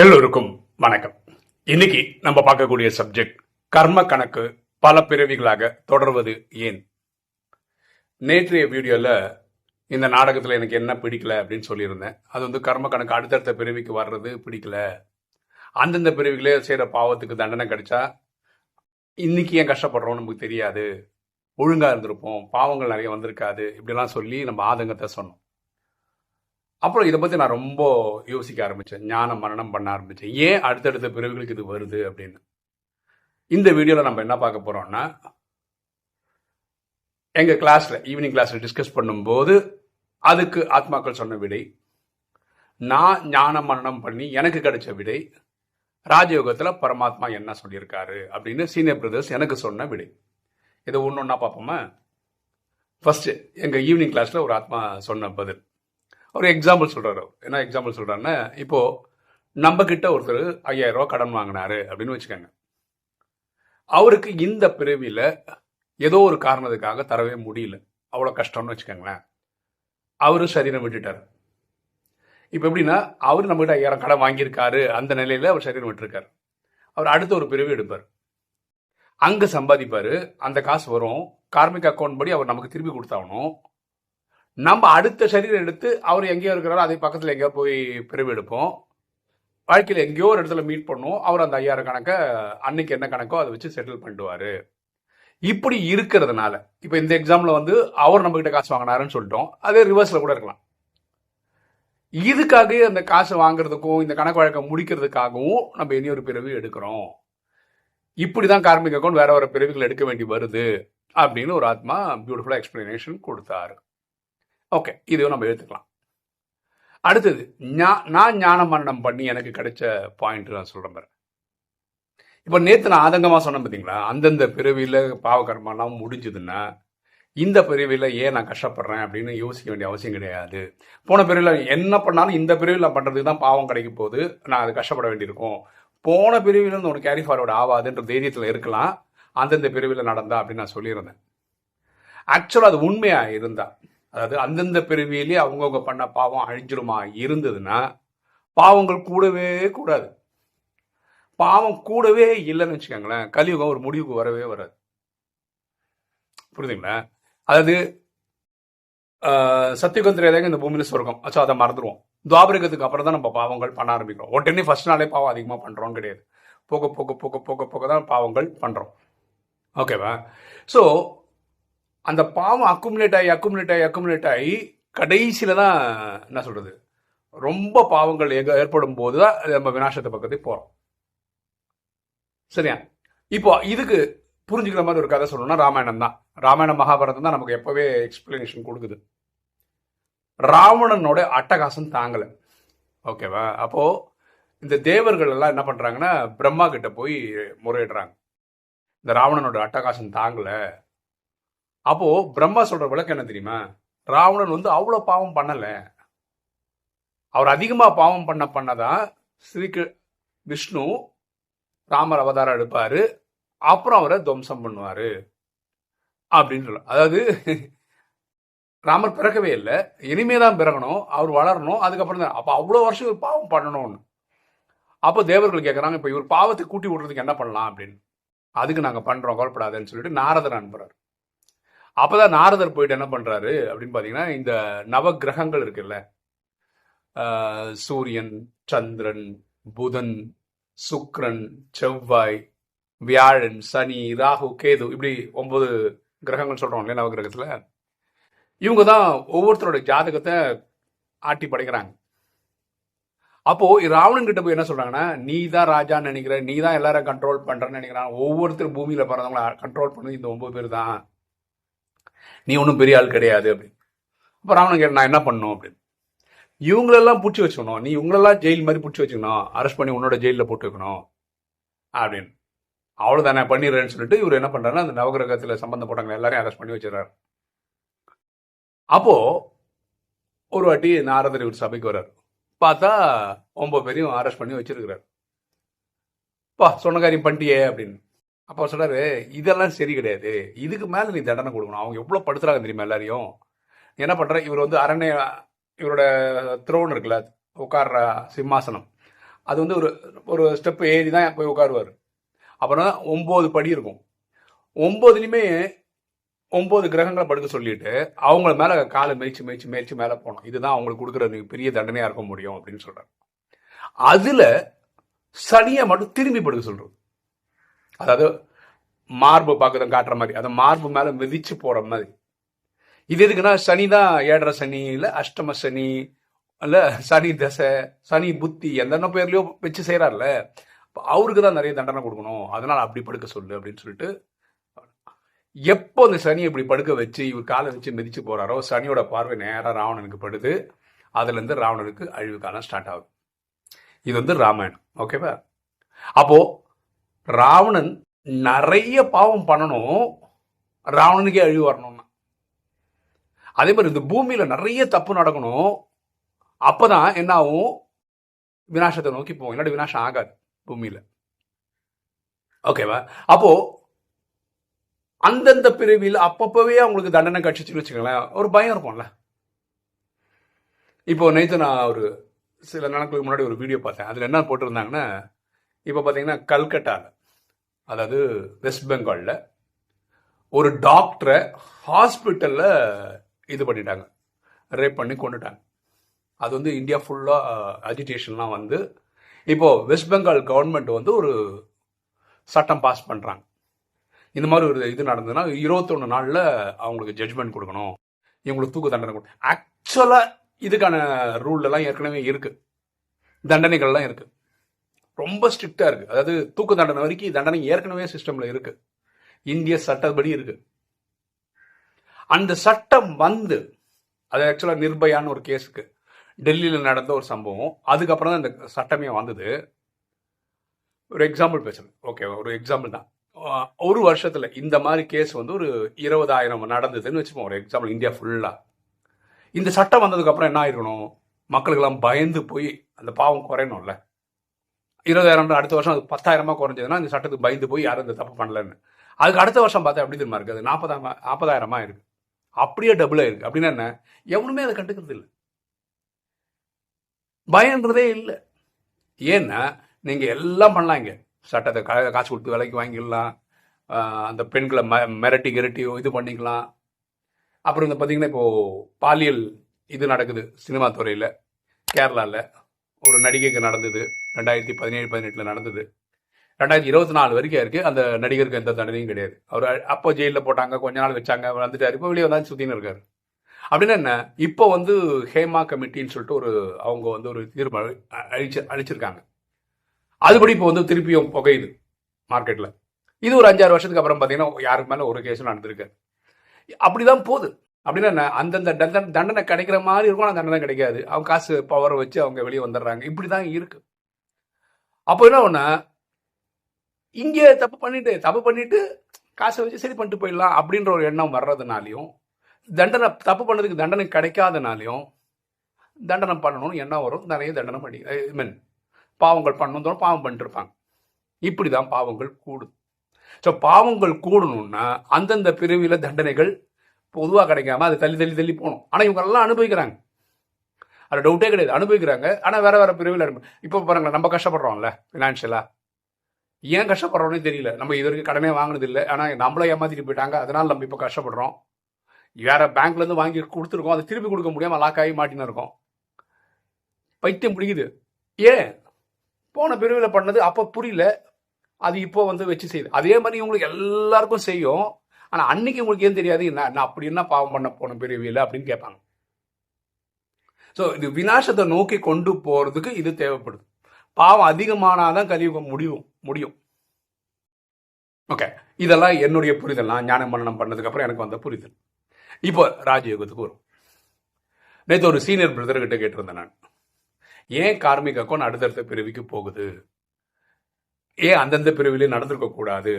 எல்லோருக்கும் வணக்கம். இன்னைக்கு நம்ம பார்க்கக்கூடிய சப்ஜெக்ட் கர்ம கணக்கு பல பிறவிகளாக தொடர்வது ஏன்? நேற்றைய வீடியோல இந்த நாடகத்துல எனக்கு என்ன பிடிக்கல அப்படின்னு சொல்லியிருந்தேன். அது வந்து கர்ம கணக்கு அடுத்தடுத்த பிறவிக்கு வர்றது பிடிக்கல. அந்தந்த பிறவிகளே செய்யற பாவத்துக்கு தண்டனை கிடைச்சா இன்னைக்கு ஏன் கஷ்டப்படுறோம் நமக்கு தெரியாது. ஒழுங்கா இருந்திருப்போம். பாவங்கள் நிறைய வந்திருக்காது. இப்படிலாம் சொல்லி நம்ம ஆதங்கத்தை சொன்னோம். அப்புறம் இதை பற்றி நான் ரொம்ப யோசிக்க ஆரம்பித்தேன் ஞானம் மரணம் பண்ண ஆரம்பித்தேன் ஏன் அடுத்தடுத்த பிறவிகளுக்கு இது வருது அப்படின்னு? இந்த வீடியோவில் நம்ம என்ன பார்க்க போகிறோம்னா எங்கள் கிளாஸில் ஈவினிங் கிளாஸில் டிஸ்கஸ் பண்ணும்போது அதுக்கு ஆத்மாக்கள் சொன்ன விடை நான் ஞான மரணம் பண்ணி எனக்கு கிடைச்ச விடை ராஜயோகத்தில் பரமாத்மா என்ன சொல்லியிருக்காரு அப்படின்னு சீனியர் பிரதர்ஸ் எனக்கு சொன்ன விடை. இதை ஒன்று ஒன்றா பார்ப்போமா? ஃபஸ்ட்டு எங்கள் ஈவினிங் கிளாஸில் ஒரு ஆத்மா சொன்ன பதில். ஒரு எக்ஸாம்பிள் சொல்கிறாரு அவர். என்ன எக்ஸாம்பிள் சொல்கிறாருன்னா இப்போது நம்ம கிட்ட ஒருத்தர் ஐயாயிரம் கடன் வாங்கினாரு அப்படின்னு வச்சுக்கோங்க. அவருக்கு இந்த பிறவியில் ஏதோ ஒரு காரணத்துக்காக தரவே முடியல. அவ்வளோ கஷ்டம்னு வச்சுக்கோங்களேன். அவரு சரீரம் விட்டுட்டாரு. இப்போ எப்படின்னா அவர் நம்மகிட்ட ஐயாயிரம் கடன் வாங்கியிருக்காரு. அந்த நிலையில் அவர் சரீரம் விட்டுருக்காரு. அவர் அடுத்த ஒரு பிறவி எடுப்பார். அங்கே சம்பாதிப்பார். அந்த காசு வரும். கார்மிக் அக்கௌண்ட் படி அவர் நமக்கு திருப்பி கொடுத்தாகணும். நம்ம அடுத்த சரீரம் எடுத்து அவர் எங்கேயோ இருக்கிறாரோ அதே பக்கத்தில் எங்கேயோ போய் பிரிவு எடுப்போம். வாழ்க்கையில் எங்கேயோ ஒரு இடத்துல மீட் பண்ணுவோம். அவர் அந்த ஐயாயிரம் கணக்கை அன்னைக்கு என்ன கணக்கோ அதை வச்சு செட்டில் பண்ணிடுவார். இப்படி இருக்கிறதுனால இப்போ இந்த எக்ஸாம்பிள் வந்து அவர் நம்மக்கிட்ட காசு வாங்கினாருன்னு சொல்லிட்டோம். அதே ரிவர்ஸில் கூட இருக்கலாம். இதுக்காகவே அந்த காசு வாங்குறதுக்கும் இந்த கணக்கு வழக்கை முடிக்கிறதுக்காகவும் நம்ம இனி ஒரு பிறவி எடுக்கிறோம். இப்படி தான் கார்மிக் அக்கௌண்ட் வேற வேற பிறவிகள் எடுக்க வேண்டி வருது அப்படின்னு ஒரு ஆத்மா பியூட்டிஃபுல்லாக எக்ஸ்பிளனேஷன் கொடுத்தாரு. ஓகே இதையும் நம்ம எடுத்துக்கலாம். அடுத்தது ஞா- நான் ஞான மரணம் பண்ணி எனக்கு கிடைச்ச பாயிண்ட் நான் சொல்கிறேன் பாரு. இப்போ நேற்று நான் ஆதங்கமாக சொன்னேன் பார்த்தீங்களா அந்தந்த பிறவியில் பாவகர்மெல்லாம் முடிஞ்சதுன்னா இந்த பிறவியில ஏன் நான் கஷ்டப்படுறேன் அப்படின்னு யோசிக்க வேண்டிய அவசியம் கிடையாது. போன பிரிவில் என்ன பண்ணாலும் இந்த பிறவியில் பண்ணுறதுக்கு தான் பாவம் கிடைக்கும் போது நான் அது கஷ்டப்பட வேண்டியிருக்கும். போன பிறவியில உனக்கு கேரி ஃபார்வர்டு ஆகாதுன்ற தைரியத்தில் இருக்கலாம். அந்தந்த பிறவியில் நடந்தா அப்படின்னு நான் சொல்லியிருந்தேன். ஆக்சுவலாக அது உண்மையாக இருந்தால் அதாவது அந்தந்த பிறவியிலே அவங்கவுங்க பண்ண பாவம் அழிஞ்சிருமா இருந்ததுன்னா பாவங்கள் கூடவே கூடாது. பாவம் கூடவே இல்லைன்னு வச்சுக்கோங்களேன் கலியுகம் ஒரு முடிவுக்கு வரவே வராது. புரியுதுங்களா? அதாவது ஆஹ், சத்தியுகம் இந்த பூமியில சொர்க்கம். அச்சோ அதை மறந்துடுவோம் துவாபரிகத்துக்கு அப்புறம் தான் நம்ம பாவங்கள் பண்ண ஆரம்பிக்கிறோம். உடனே ஃபர்ஸ்ட் நாளே பாவம் அதிகமாக பண்றோம் கிடையாது. போக போக போக போக போக தான் பாவங்கள் பண்றோம். ஓகேவா ஸோ அந்த பாவம் அக்குமுலேட் ஆகி அக்குமுலேட் ஆகி அக்குமுலேட் ஆகி கடைசியில் தான் என்ன சொல்கிறது ரொம்ப பாவங்கள் எங்கே ஏற்படும் போது தான் நம்ம விநாசத்தை பக்கத்துக்கு போகிறோம் சரியா? இப்போ இதுக்கு புரிஞ்சுக்கிற மாதிரி ஒரு கதை சொல்லணும்னா ராமாயணம் தான். ராமாயணம் மகாபாரதம் தான் நமக்கு எப்போவே எக்ஸ்பிளனேஷன் கொடுக்குது. ராவணனோட அட்டகாசம் தாங்கலை. ஓகேவா அப்போது இந்த தேவர்கள் எல்லாம் என்ன பண்ணுறாங்கன்னா பிரம்மா கிட்ட போய் முறையிடுறாங்க. இந்த ராவணனோட அட்டகாசம் தாங்கலை. அப்போ பிரம்மா சொல்ற விளக்கம் என்ன தெரியுமா? ராவணன் வந்து அவ்வளவு பாவம் பண்ணல. அவர் அதிகமா பாவம் பண்ண பண்ணதான் ஸ்ரீ விஷ்ணு ராமர் அவதாரம் எடுப்பாரு அப்புறம் அவரை துவம்சம் பண்ணுவாரு. அப்படின்னு சொல்ல. அதாவது ராமர் பிறக்கவே இல்லை. இனிமே தான் பிறக்கணும் அவர் வளரணும் அதுக்கப்புறம் தான். அப்போ அவ்வளோ வருஷம் இவர் பாவம் பண்ணணும்னு. அப்போ தேவர்கள் கேட்குறாங்க இப்போ இவர் பாவத்தை கூட்டி விடுறதுக்கு என்ன பண்ணலாம் அப்படின்னு. அதுக்கு நாங்கள் பண்ணுறோம் கவலைப்படாதுன்னு சொல்லிட்டு நாரதர் அனுப்புறாரு. அப்பதான் நாரதர் போயிட்டு என்ன பண்ணுறாரு அப்படின்னு பார்த்தீங்கன்னா இந்த நவ கிரகங்கள் இருக்குல்ல சூரியன் சந்திரன் புதன் சுக்ரன் செவ்வாய் வியாழன் சனி ராகு கேது இப்படி ஒன்பது கிரகங்கள் சொல்கிறோம் இல்லையா நவகிரகத்தில்? இவங்க தான் ஒவ்வொருத்தரோட ஜாதகத்தை ஆட்டி படைக்கிறாங்க. அப்போ ராவணன் கிட்ட போய் என்ன சொல்றாங்கன்னா நீ தான் ராஜான்னு நினைக்கிற நீ தான் எல்லாரும் கண்ட்ரோல் பண்றேன்னு நினைக்கிறான். ஒவ்வொருத்தர் பூமியில பிறந்தவங்களை கண்ட்ரோல் பண்ணது இந்த ஒன்பது பேர் தான் நீ ஒன்றும் பெரிய ஆள் கிடையாது அப்படின்னு. அப்போ ராவணன் கேட்ட நான் என்ன பண்ணணும் அப்படின்னு. இவங்களெல்லாம் பிடிச்சி வச்சுக்கணும். நீ இவங்களெல்லாம் ஜெயில் மாதிரி பிடிச்சி வச்சுக்கணும். அரெஸ்ட் பண்ணி உன்னோட ஜெயிலில் போட்டு வைக்கணும் அப்படின்னு. நான் பண்ணிடுறேன்னு சொல்லிட்டு இவர் என்ன பண்ணுறாருன்னா அந்த நவகிரகத்தில் சம்பந்தப்பட்டவங்க எல்லாரையும் அரெஸ்ட் பண்ணி வச்சிடறாரு. அப்போது ஒரு வாட்டி நாரதர் இவர் சபைக்கு வர்றார். பார்த்தா ஒம்பது பேரையும் அரெஸ்ட் பண்ணி வச்சிருக்கிறார். பா சொன்ன காரியம் பண்ணிட்டியே அப்படின்னு. அப்போ சொல்கிறாரு இதெல்லாம் சரி கிடையாது. இதுக்கு மேலே நீ தண்டனை கொடுக்கணும். அவங்க எவ்வளோ படுத்துறாங்க தெரியுமா எல்லாரையும்? என்ன பண்ணுற இவர் வந்து அரண்ய இவரோட த்ரோன் இருக்குல்ல உட்கார்ற சிம்மாசனம். அது வந்து ஒரு ஒரு ஸ்டெப் ஏறி தான் போய் உட்காருவார். அப்புறம் ஒம்பது படி இருக்கும். ஒம்பதுலையுமே ஒம்பது கிரகங்களை படுக்க சொல்லிட்டு அவங்கள மேலே காலை மேய்ச்சி மேய்ச்சி மேய்ச்சி மேலே போனோம் இதுதான் அவங்களுக்கு கொடுக்குற பெரிய தண்டனையாக இருக்க முடியும் அப்படின்னு சொல்கிறார் அதில் சனியை மட்டும் திரும்பி படுக்க சொல்கிறது அதாவது மார்பு பார்க்கறத காட்டுற மாதிரி. அந்த மார்பு மேலே மிதிச்சு போகிற மாதிரி. இது எதுக்குன்னா சனி தான் ஏழரை சனி இல்லை அஷ்டம சனி இல்ல சனி தசை சனி புத்தி எந்தெந்த பேர்லயோ வச்சு செய்யறாருல அவருக்கு தான் நிறைய தண்டனை கொடுக்கணும். அதனால அப்படி படுக்க சொல்லு அப்படின்னு சொல்லிட்டு எப்போ அந்த சனி இப்படி படுக்க வச்சு இவர் காலை வச்சு மிதிச்சு போறாரோ சனியோட பார்வை நேராக ராவணனுக்கு படுது. அதுலேருந்து ராவணனுக்கு அழிவு காலம் ஸ்டார்ட் ஆகுது. இது வந்து ராமாயணம். ஓகேவா அப்போ ராவணன் நிறைய பாவம் பண்ணணும். ராவணனுக்கே அழிவு வரணும்னா. அதே மாதிரி இந்த பூமியில் நிறைய தப்பு நடக்கணும். அப்பதான் என்ன ஆகும்? வினாசத்தை நோக்கி போவோம் இல்லாட்டி வினாசம் ஆகாது பூமியில். ஓகேவா அப்போ அந்தந்த பிரிவில் அப்பப்பவே அவங்களுக்கு தண்டனை கட்சிச்சுன்னு வச்சுக்கோங்களேன். ஒரு பயம் இருக்கும்ல. இப்போ நேற்று நான் ஒரு சில நாட்களுக்கு முன்னாடி ஒரு வீடியோ பார்த்தேன். அதில் என்ன போட்டிருந்தாங்கன்னா இப்போ பார்த்தீங்கன்னா கல்கட்டாவில் அதாவது வெஸ்ட் பெங்காலில் ஒரு டாக்டரை ஹாஸ்பிட்டலில் இது பண்ணிட்டாங்க. ரேப் பண்ணி கொண்டுட்டாங்க. அது வந்து இந்தியா ஃபுல்லாக அஜிடேஷன்லாம் வந்து இப்போது வெஸ்ட் பெங்கால் கவர்மெண்ட் வந்து ஒரு சட்டம் பாஸ் பண்ணுறாங்க இந்த மாதிரி ஒரு இது நடந்ததுன்னா இருபத்தொன்று நாளில் அவங்களுக்கு ஜட்ஜ்மெண்ட் கொடுக்கணும். இவங்களுக்கு தூக்கு தண்டனை கொடுக்கணும் ஆக்சுவலாக இதுக்கான ரூல்லாம் ஏற்கனவே இருக்குது தண்டனைகள்லாம் இருக்குது ரொம்ப ஸ்ட்ரிக்டாக இருக்குது அதாவது தூக்கு தண்டனை வரைக்கும் தண்டனை ஏற்கனவே சிஸ்டமில் இருக்குது இந்திய சட்டப்படி இருக்குது அந்த சட்டம் வந்து அது ஆக்சுவலாக நிர்பயான்னு ஒரு கேஸுக்கு டெல்லியில் நடந்த ஒரு சம்பவம். அதுக்கப்புறம் தான் இந்த சட்டமே வந்தது. ஒரு எக்ஸாம்பிள் பேசுறேன். ஓகே ஒரு எக்ஸாம்பிள் தான். ஒரு வருஷத்துல இந்த மாதிரி கேஸ் வந்து ஒரு இருபதாயிரம் நடந்ததுன்னு வச்சுப்போம். ஒரு எக்ஸாம்பிள் இந்தியா ஃபுல்லா இந்த சட்டம் வந்ததுக்கப்புறம் என்ன ஆயிருக்கணும்? மக்களுக்கெல்லாம் பயந்து போய் அந்த பாவம் குறையணும்ல. இருபதாயிரம் அடுத்த வருஷம் அது பத்தாயிரமா குறைஞ்சதுன்னா இந்த சட்டத்துக்கு பயந்து போய் யாரும் இந்த தப்பு பண்ணலன்னு. அதுக்கு அடுத்த வருஷம் பார்த்தா எப்படி தெரியுமா இருக்குது அது நாற்பதாயிரம் நாற்பதாயிரமா இருக்கு. அப்படியே டபுள் ஆயிருக்கு. அப்படின்னா என்ன? எவனுமே அதை கண்டுக்கிறது இல்லை. பயன்றதே இல்லை. ஏன்னா நீங்கள் எல்லாம் பண்ணலாங்க சட்டத்தை கா- காசு கொடுத்து விலைக்கு வாங்கிடலாம். அந்த பெண்களை ம மிரட்டி கிரட்டி இது பண்ணிக்கலாம். அப்புறம் இந்த பார்த்தீங்கன்னா இப்போது பாலியல் இது நடக்குது சினிமா துறையில் கேரளாவில் ஒரு நடிகைக்கு நடந்தது. ரெண்டாயிரத்தி பதினேழு பதினெட்டில் நடந்தது. ரெண்டாயிரத்தி இருபத்தி நாலு வரைக்கும் இருக்குது அந்த நடிகருக்கு எந்த தண்டனையும் கிடையாது. அவர் அப்போ ஜெயிலில் போட்டாங்க கொஞ்ச நாள் வச்சாங்க வந்துட்டார். இப்போ வெளியே வந்தாலும் சுற்றின்னு இருக்காரு. அப்படின்னா என்ன? இப்போ வந்து ஹேமா கமிட்டின்னு சொல்லிட்டு ஒரு அவங்க வந்து ஒரு தீர்ப்பு அழிச்சு அழிச்சிருக்காங்க. அதுபடி இப்போ வந்து திருப்பியும் புகையுது மார்க்கெட்டில் இது ஒரு அஞ்சாறு வருஷத்துக்கு அப்புறம் பார்த்தீங்கன்னா யாருக்கு மேலே ஒரு கேஸும் நடந்திருக்காரு அப்படிதான் போகுது. அப்படின்னா அந்தந்த தண்டனை தண்டனை கிடைக்கிற மாதிரி இருக்கும் ஆனால் தண்டனை கிடைக்காது. அவங்க காசு பவரை வச்சு அவங்க வெளியே வந்துடுறாங்க. இப்படி தான் இருக்கு. அப்போ என்ன ஒன்று இங்கே தப்பு பண்ணிட்டு தப்பு பண்ணிட்டு காசை வச்சு சரி பண்ணிட்டு போயிடலாம் அப்படின்ற ஒரு எண்ணம் வர்றதுனாலையும் தண்டனை தப்பு பண்ணதுக்கு தண்டனை கிடைக்காதனாலையும் தண்டனை பண்ணணும்னு எண்ணம் வரும். நிறைய தண்டனை பண்ணி ஐ மீன் பாவங்கள் பண்ணணும் பாவம் பண்ணிட்டு இருப்பாங்க இப்படிதான் பாவங்கள் கூடும். ஸோ பாவங்கள் கூடணும்னா அந்தந்த பிரிவில் தண்டனைகள் பொதுவாக கிடைக்காம அது தள்ளி தள்ளி தள்ளி போகணும். ஆனால் இவங்கெல்லாம் அனுபவிக்கிறாங்க. அதில் டவுட்டே கிடையாது. அனுபவிக்கிறாங்க. ஆனால் வேற வேற பிரிவில் அனுபவி இப்போ பாருங்களேன் நம்ம கஷ்டப்படுறோம்ல ஃபினான்ஷியலாக ஏன் கஷ்டப்படுறோம்னே தெரியல. நம்ம இது வரைக்கும் கடனே வாங்கினது இல்லை. ஆனால் நம்மள ஏமாத்திட்டு போயிட்டாங்க. அதனால் நம்ம இப்போ கஷ்டப்படுறோம். வேற பேங்க்லேருந்து வாங்கி கொடுத்துருக்கோம். அதை திருப்பி கொடுக்க முடியாமல் லாக் ஆகி மாட்டின்னு இருக்கோம். பைத்தியம் பிடிக்குது. ஏன்? போன பிரிவில் பண்ணது அப்போ புரியல. அது இப்போ வந்து வச்சு செய்யுது. அதே மாதிரி இவங்களுக்கு எல்லாருக்கும் செய்யும். ஆனால் அன்னைக்கு உங்களுக்கு ஏன் தெரியாது? நான் நான் அப்படி என்ன பாவம் பண்ண போன பிரிவில் அப்படின்னு கேட்பாங்க. ஸோ இது விநாசத்தை நோக்கி கொண்டு போகிறதுக்கு இது தேவைப்படுது. பாவம் அதிகமானாதான் கலியுகம் முடியும் முடியும். ஓகே இதெல்லாம் என்னுடைய புரிதல். நான் ஞான மரணம் பண்ணதுக்கப்புறம் எனக்கு வந்த புரிதல். இப்போ ராஜயோகத்துக்கு வரும். நேற்று ஒரு சீனியர் பிரதர்கிட்ட கேட்டிருந்தேன் நான். ஏன் கார்மிக் அக்கௌண்ட் அடுத்தடுத்த பிரிவுக்கு போகுது? ஏன் அந்தந்த பிரிவிலே நடந்திருக்க கூடாது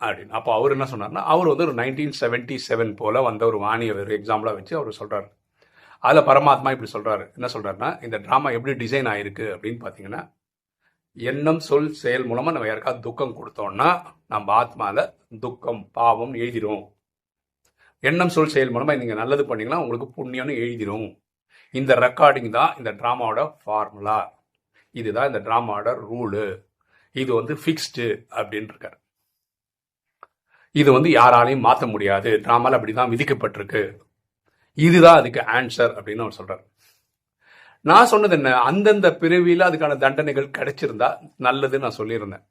அப்படின்னு. அப்போ அவர் என்ன சொன்னார்னா அவர் வந்து ஒரு நைன்டீன் செவன்டி செவன் போல் வந்த ஒரு வாணியை ஒரு எக்ஸாம்பிளாக வச்சு அவர் சொல்கிறார் அதில் பரமாத்மா இப்படி சொல்கிறாரு என்ன சொல்றாருன்னா இந்த ட்ராமா எப்படி டிசைன் ஆயிருக்கு அப்படின்னு பார்த்தீங்கன்னா எண்ணம் சொல் செயல் மூலமாக நம்ம யாருக்காவது துக்கம் கொடுத்தோம்னா நம்ம ஆத்மாவில் துக்கம் பாவம் எழுதிரும். எண்ணம் சொல் செயல் மூலமாக நீங்கள் நல்லது பண்ணிங்கன்னா உங்களுக்கு புண்ணியம்னு எழுதிரும். இந்த ரெக்கார்டிங் தான் இந்த ட்ராமாவோட ஃபார்முலா இதுதான் இந்த ட்ராமாவோட ரூலு இது வந்து ஃபிக்ஸ்டு அப்படின்னு இருக்கார் இது வந்து யாராலையும் மாற்ற முடியாது. ட்ராமாவில் அப்படி தான் விதிக்கப்பட்டிருக்கு இதுதான் அதுக்கு ஆன்சர் அப்படின்னு அவர் சொல்கிறார் நான் சொன்னது என்ன? அந்தந்த பிரிவியில் அதுக்கான தண்டனைகள் கிடைச்சிருந்தா நல்லதுன்னு நான் சொல்லியிருந்தேன்.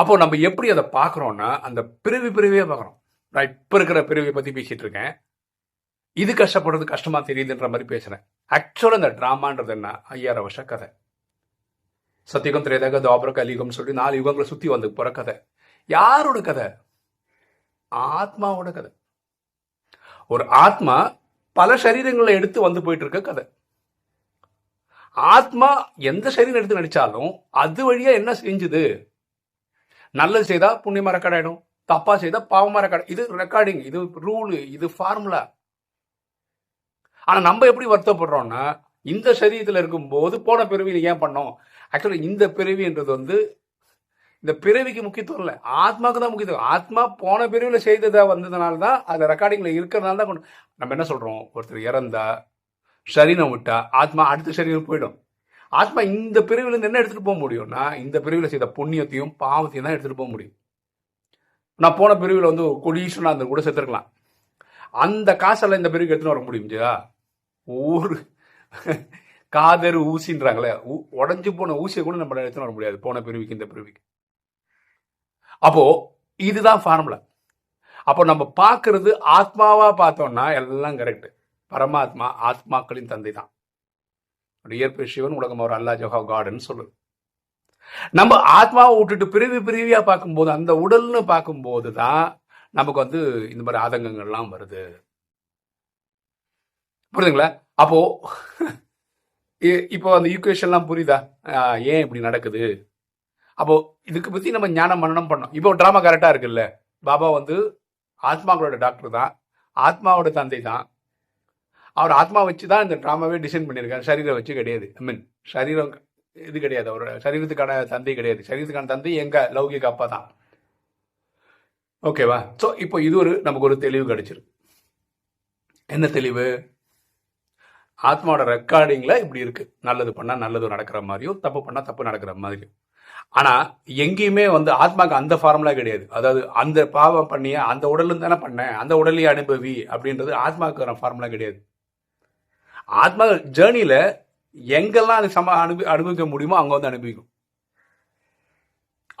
அப்போ நம்ம எப்படி அதை பார்க்குறோம்னா அந்த பிறவி பிறவியே பார்க்குறோம். நான் இப்போ இருக்கிற பிறவியை பற்றி பேசிகிட்டு இருக்கேன். இது கஷ்டப்படுறது கஷ்டமாக தெரியுதுன்ற மாதிரி பேசுகிறேன் ஆக்சுவலாக இந்த ட்ராமான்றது என்ன? ஐயாயிரம் வருஷ கதை. சத்தியகம் திரேதக துவாபர கலியுகம் சொல்லி நாலு யுகங்களை சுற்றி வந்து போகிற கதை. யாரோட கதை? ஆத்மாவோட கதை. ஒரு ஆத்மா பல சரீரங்களை எடுத்து வந்து போயிட்டு இருக்க கதை. ஆத்மா எந்த சரீரம் எடுத்து நடிச்சாலும் அது வழியா என்ன செஞ்சுது? நல்லது செய்தா புண்ணியமா ரெக்கார்ட் ஆயிடும். தப்பா செய்தா பாவமா ரெக்கார்ட் இது ரெக்கார்டிங் இது ரூலு இது ஃபார்முலா ஆனா நம்ம எப்படி வருத்தப்படுறோம்னா இந்த சரீரத்தில் இருக்கும்போது போன பிறவியில் ஏன் பண்ணோம்? ஆக்சுவலி இந்த பிறவின்றது வந்து இந்த பிறவிக்கு முக்கியத்துவம் இல்லை. ஆத்மாவுக்கு தான் முக்கியத்துவம். ஆத்மா போன பிரிவில் செய்ததாக வந்ததுனால தான் அது ரெக்கார்டிங்கில் இருக்கிறதுனால தான் கொண்டு நம்ம என்ன சொல்கிறோம் ஒருத்தர் இறந்தா சரீரம் விட்டா ஆத்மா அடுத்த சரீரம் போயிடும். ஆத்மா இந்த பிரிவில் இருந்து என்ன எடுத்துகிட்டு போக முடியும்னா இந்த பிரிவில் செய்த புண்ணியத்தையும் பாவத்தையும் தான் எடுத்துகிட்டு போக முடியும். நான் போன பிரிவில் வந்து கொடீஸ்வரனா அந்த கூட செத்துருக்கலாம். அந்த காசெல்லாம் இந்த பிரிவுக்கு எடுத்துன்னு வர முடியும்ஜா ஊர். காதர் ஊசின்றாங்களே. உடஞ்சி போன ஊசியை கூட நம்ம எடுத்துன்னு வர முடியாது. போன பிரிவுக்கு இந்த பிரிவுக்கு அப்போ இதுதான் ஃபார்முலா அப்போ நம்ம பார்க்கறது ஆத்மாவா பார்த்தோம்னா எல்லாம் கரெக்ட் பரமாத்மா ஆத்மாக்களின் தந்தை தான் இயற்பு சிவன் உலகம் அவர் அல்லா ஜோஹா காடுன்னு சொல்லுது. நம்ம ஆத்மாவை விட்டுட்டு பிரிவி பிரிவியா பார்க்கும்போது அந்த உடல்னு பார்க்கும்போது தான் நமக்கு வந்து இந்த மாதிரி ஆதங்கங்கள்லாம் வருது. புரியுதுங்களா? அப்போ இப்போ அந்த ஈக்குவேஷன்லாம் புரியுதா? ஏன் இப்படி நடக்குது? அப்போ இதுக்கு பத்தி நம்ம ஞானம் மன்னனம் பண்ணோம் இப்போ ட்ராமா கரெக்டா இருக்குல்ல. பாபா வந்து ஆத்மாக்களோட டாக்டர் தான். ஆத்மாவோட தந்தை தான். அவர் ஆத்மா வச்சு தான் இந்த ட்ராமாவே டிசைன் பண்ணியிருக்காரு. சரீரம் வச்சு கிடையாது. ஐ மீன் சரீரம் இது கிடையாது. அவரோட சரீரத்துக்கான தந்தை கிடையாது. சரீரத்துக்கான தந்தை எங்க லௌகிக அப்பா தான். ஓகேவா ஸோ இப்போ இது ஒரு நமக்கு ஒரு தெளிவு கிடைச்சிருக்கு என்ன தெளிவு? ஆத்மாவோட ரெக்கார்டிங்கில் இப்படி இருக்குது நல்லது பண்ணால் நல்லது நடக்கிற மாதிரியும் தப்பு பண்ணால் தப்பு நடக்கிற மாதிரியும். ஆனா எங்கேயுமே வந்து ஆத்மாக்கு அந்த ஃபார்முலா கிடையாது. அதாவது அந்த பாவம் பண்ணிய அந்த உடலும் தானே பண்ணேன் அந்த உடலையே அனுபவி அப்படின்றது ஆத்மாவுக்கு ஃபார்முலா கிடையாது. ஆத்மா ஜேர்னியில எங்கெல்லாம் அது சம அனுபவி அனுபவிக்க முடியுமோ அங்க வந்து அனுபவிக்கும்.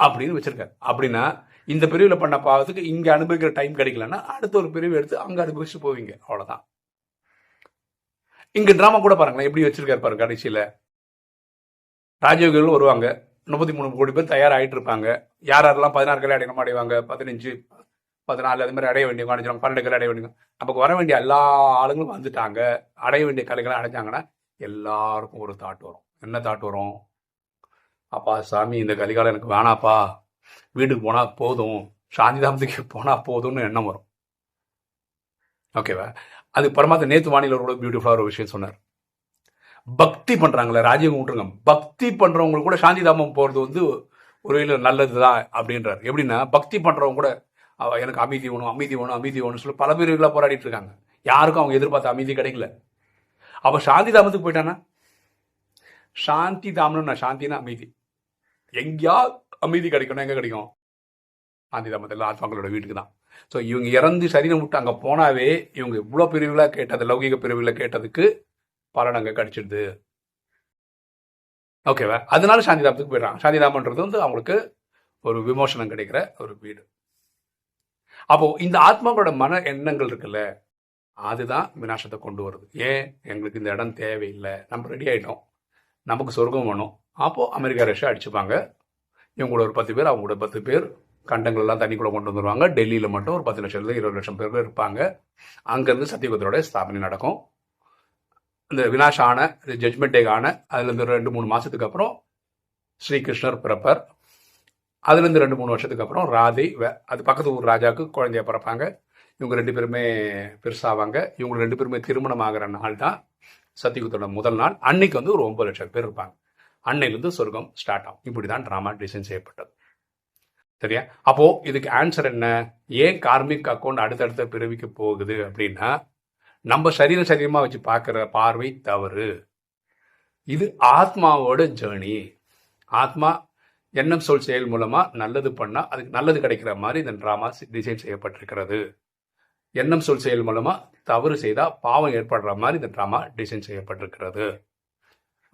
அப்படின்னு வச்சிருக்காரு. அப்படின்னா இந்த பிரிவில் பண்ண பாவத்துக்கு இங்க அனுபவிக்கிற டைம் கிடைக்கலன்னா அடுத்த ஒரு பிரிவு எடுத்து அங்க அனுபவிச்சு போவீங்க. அவ்வளவுதான். இங்க டிராமா கூட பாருங்களேன் எப்படி வச்சிருக்காரு பாருங்க கடைசியில. ராஜயோகிகள் வருவாங்க. முப்பத்தி மூணு கோடி பேர் தயாராகிட்டு இருப்பாங்க யார் யாரெல்லாம் பதினாறு கலை அடையணும் அடைவாங்க. பதினஞ்சு பதினாலு அது மாதிரி அடைய வேண்டிய அடைஞ்சிடும் பன்னெண்டு கலை அடைய வேண்டியவங்க நமக்கு வர வேண்டிய எல்லா ஆளுங்களும் வந்துட்டாங்க. அடைய வேண்டிய கலைகளை அடைஞ்சாங்கன்னா எல்லாருக்கும் ஒரு தாட் வரும். என்ன தாட் வரும்? அப்பா சாமி இந்த கலிகாலம் எனக்கு வேணாப்பா. வீட்டுக்கு போனால் போதும். சாந்திதாமத்துக்கு போனால் போதும்னு எண்ணம் வரும். ஓகேவா? அது பரமாத்த நேத்து வானிலை ஒரு பியூட்டிஃபுல்லாக ஒரு விஷயம் சொன்னார். பக்தி பண்ணுறாங்களே ராஜ்யம் விட்டுருங்க. பக்தி பண்ணுறவங்களுக்கு கூட சாந்தி தாமம் போகிறது வந்து ஒரு வகையில் நல்லது தான் அப்படின்றார். எப்படின்னா பக்தி பண்ணுறவங்க கூட எனக்கு அமைதி வேணும் அமைதி வேணும் அமைதி வேணும்னு சொல்லி பல பிரிவுகளாக போராடிட்டு இருக்காங்க. யாருக்கும் அவங்க எதிர்பார்த்த அமைதி கிடைக்கல. அப்போ சாந்தி தாமத்துக்கு போயிட்டானா? சாந்தி தாமனம் நான் சாந்தினா அமைதி. எங்கேயா அமைதி கிடைக்கணும் எங்கே கிடைக்கும்? சாந்தி தாமத்தில் ஆத்மாக்களோட வீட்டுக்கு தான் ஸோ இவங்க இறந்து சரீரம் விட்டு அங்கே போனாவே இவங்க இவ்வளோ பிரிவுகளாக கேட்டது லௌகிக பிரிவில் கேட்டதுக்கு பலன் அங்கே கிடச்சிடுது. ஓகேவா அதனால சாந்தி போயிடுறான். போயிடுறாங்க சாந்தி வந்து அவங்களுக்கு ஒரு விமோசனம் கிடைக்கிற ஒரு வீடு. அப்போ இந்த ஆத்மாவோட மன எண்ணங்கள் இருக்குல்ல அதுதான் வினாசத்தை கொண்டு வருது. ஏன்? எங்களுக்கு இந்த இடம் தேவையில்லை. நம்ம ரெடி ஆகிட்டோம் நமக்கு சொர்க்கம் வேணும். அப்போது அமெரிக்கா ரஷ்யா அடிச்சுப்பாங்க. இவங்களோட ஒரு பத்து பேர் அவங்களோட பத்து பேர் கண்டங்களெல்லாம் தண்ணி கூட கொண்டு வந்துருவாங்க. டெல்லியில் மட்டும் ஒரு பத்து லட்சம் இருபது லட்சம் பேர் இருப்பாங்க. அங்கேருந்து சத்தியகுதரோட ஸ்தாபனை நடக்கும். இந்த வினாஷ் ஆன ஜட்மெண்ட் டே ஆன அதுலேருந்து ரெண்டு மூணு மாதத்துக்கு அப்புறம் ஸ்ரீகிருஷ்ணர் பிறப்பர். அதுலேருந்து ரெண்டு மூணு வருஷத்துக்கு அப்புறம் ராதை அது பக்கத்து ஊர் ராஜாவுக்கு குழந்தைய பிறப்பாங்க. இவங்க ரெண்டு பேருமே பெருசாவாங்க. இவங்க ரெண்டு பேருமே திருமணம் ஆகிற நாள் தான் சத்தியுகத்தோட முதல் நாள். அன்னைக்கு வந்து ஒரு ஒன்பது லட்சம் பேர் இருப்பாங்க. அன்னையிலிருந்து சொர்க்கம் ஸ்டார்ட் ஆகும். இப்படி தான் ட்ராமா டிசைன் செய்யப்பட்டது. சரியா? அப்போ இதுக்கு ஆன்சர் என்ன? ஏன் கார்மிக் அக்கௌண்ட் அடுத்தடுத்த பிறவிக்கு போகுது அப்படின்னா நம்ம சரீர சரீரமாக வச்சு பார்க்குற பார்வை தவறு. இது ஆத்மாவோட ஜேர்னி ஆத்மா எண்ணம் சொல் செயல் மூலமாக நல்லது பண்ணால் அதுக்கு நல்லது கிடைக்கிற மாதிரி இந்த ட்ராமா டிசைன் செய்யப்பட்டிருக்கிறது. எண்ணம் சொல் செயல் மூலமாக தவறு செய்தால் பாவம் ஏற்படுற மாதிரி இந்த ட்ராமா டிசைன் செய்யப்பட்டிருக்கிறது.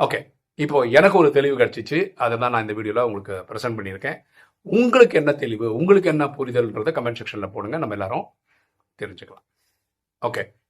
ஓகே இப்போ எனக்கு ஒரு தெளிவு கிடைச்சிச்சு. அதை தான் நான் இந்த வீடியோவில் உங்களுக்கு ப்ரெசென்ட் பண்ணியிருக்கேன். உங்களுக்கு என்ன தெளிவு? உங்களுக்கு என்ன புரிதல்ன்றதை கமெண்ட் செக்ஷனில் போடுங்க. நம்ம எல்லாரும் தெரிஞ்சுக்கலாம். ஓகே